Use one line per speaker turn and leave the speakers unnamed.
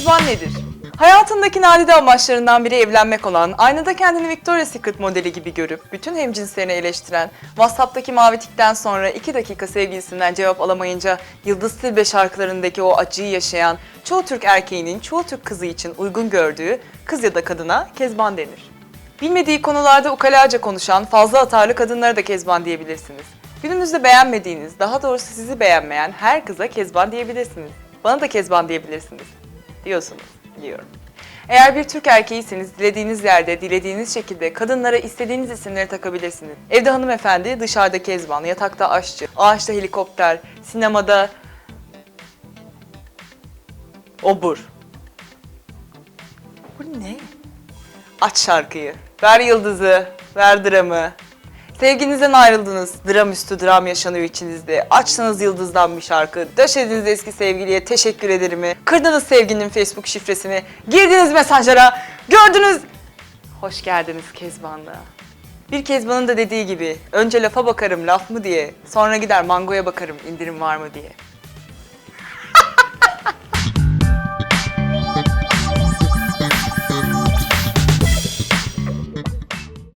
Kezban nedir? Hayatındaki nadide amaçlarından biri evlenmek olan, aynada kendini Victoria's Secret modeli gibi görüp bütün hemcinslerini eleştiren, WhatsApp'taki mavi tikten sonra 2 dakika sevgilisinden cevap alamayınca Yıldız Tilbe şarkılarındaki o acıyı yaşayan, çoğu Türk erkeğinin çoğu Türk kızı için uygun gördüğü kız ya da kadına Kezban denir. Bilmediği konularda ukalaca konuşan, fazla atarlı kadınlara da Kezban diyebilirsiniz. Günümüzde beğenmediğiniz, daha doğrusu sizi beğenmeyen her kıza Kezban diyebilirsiniz. Bana da Kezban diyebilirsiniz. Diyorsunuz, biliyorum. Eğer bir Türk erkeğiyseniz dilediğiniz yerde, dilediğiniz şekilde kadınlara istediğiniz isimleri takabilirsiniz. Evde hanımefendi, dışarıda Kezban, yatakta aşçı, ağaçta helikopter, sinemada obur. Bu ne? Aç şarkıyı. Ver yıldızı, ver dramı. Sevginizden ayrıldınız, dram üstü dram yaşanıyor içinizde. Açtınız yıldızdan bir şarkı, döşediniz eski sevgiliye teşekkür ederimi, kırdınız sevgilinin Facebook şifresini, girdiniz mesajlara, gördünüz. Hoş geldiniz Kezban'da. Bir Kezban'ın da dediği gibi, önce lafa bakarım laf mı diye, sonra gider mangoya bakarım indirim var mı diye.